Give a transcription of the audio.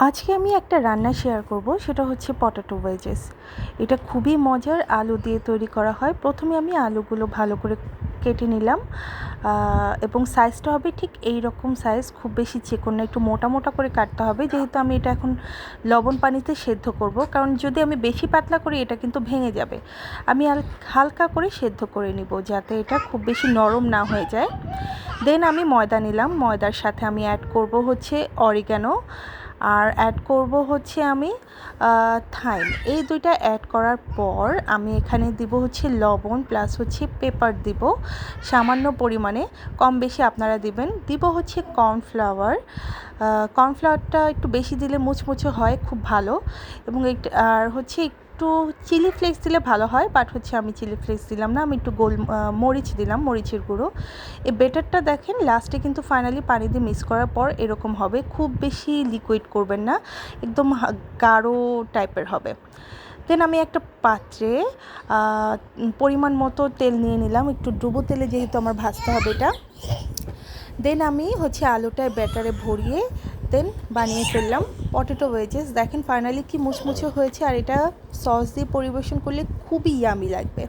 আজকে আমি একটা রান্না শেয়ার করব, সেটা হচ্ছে পটাটো ওয়েজেস এটা খুবই মজার, আলু দিয়ে তৈরি করা হয়। প্রথমে আমি আলুগুলো ভালো করে কেটে নিলাম। এবং সাইজটা হবে ঠিক এই রকম সাইজ খুব বেশি চিকন না, একটু মোটা মোটা করে কাটতে হবে। যেহেতু আমি এটা এখন লবণ পানিতে সেদ্ধ করব, কারণ যদি আমি বেশি পাতলা করি, এটা কিন্তু ভেঙে যাবে। আমি হালকা করে সেদ্ধ করে নিব, যাতে এটা খুব বেশি নরম না হয়ে যায়। দেন আমি ময়দা নিলাম। ময়দার সাথে আমি অ্যাড করব হচ্ছে অরিগ্যানো আর অ্যাড করব হচ্ছে আমি থাইম এই দুইটা অ্যাড করার পর আমি এখানে দিব হচ্ছে লবণ প্লাস হচ্ছে পেপার দিব। সামান্য পরিমাণে, কম বেশি আপনারা দিবেন। দিব হচ্ছে কর্নফ্লাওয়ার কর্নফ্লাওয়ারটা একটু বেশি দিলে মুচমুচে হয়, খুব ভালো। এবং আর হচ্ছে একটু চিলি ফ্লেক্স দিলে ভালো হয় বাট হচ্ছে আমি চিলি ফ্লেক্স দিলাম না, আমি একটু গোল মরিচ দিলাম, মরিচের গুঁড়ো। এই বেটারটা দেখেন লাস্টে কিন্তু ফাইনালি পানি দিয়ে মিক্স করার পর এরকম হবে, খুব বেশি লিকুইড করবেন না, একদম গাঢ় টাইপের হবে। দেন আমি একটা পাত্রে পরিমাণ মতো তেল নিয়ে নিলাম, একটু ডুবো তেলে যেহেতু আমার ভাজতে হবে এটা। দেন আমি হচ্ছে আলুটা ব্যাটারে ভরিয়ে দেন বানিয়ে ফেললাম। পটেটো ওয়েজেস দেখেন ফাইনালি কি মুচমুচে হয়েছে আর এটা সস দিয়ে পরিবেশন করলে খুবই ইয়ামি লাগবে।